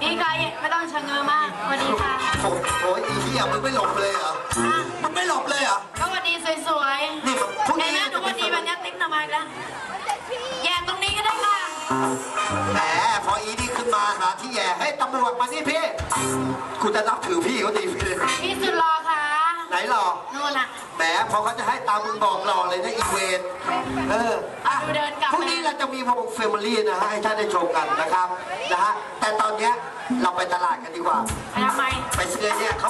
พี่กายไม่ต้องชะเง้อมากสวัสดีค่ะโอ้โหอีเหี้ยมึงไม่หลบเลยเหรออะมึงไม่หลบเลยเหรอก็วันดีสวยนี่มันพรุ่งๆในนี้หน้าดูวันดีแบบนี้ติ๊กทำไมกันแย่ตรงนี้ก็ได้ค่ะ แหมพออีนี่ขึ้นมาหาที่แย่ให้ตำรวจมานี่พี่ กูจะนับถือพี่เขาดีพี่เลยพี่สุดรอค่ะไหนหรอนู่นน่ะ แหมพอเขาจะให้ ตามมึงบอกหล่อเลยนะอีเวนเอออะดูเดินกลับพรุ่งนี้เราจะมีวงเฟมิลี่นะฮะให้ท่านได้ชมกันนะครับนะฮะแต่ตอนเนี้ยเราไปตลาดกันดีกว่า ไปทำไม ไปซื้อเนี่ยเขา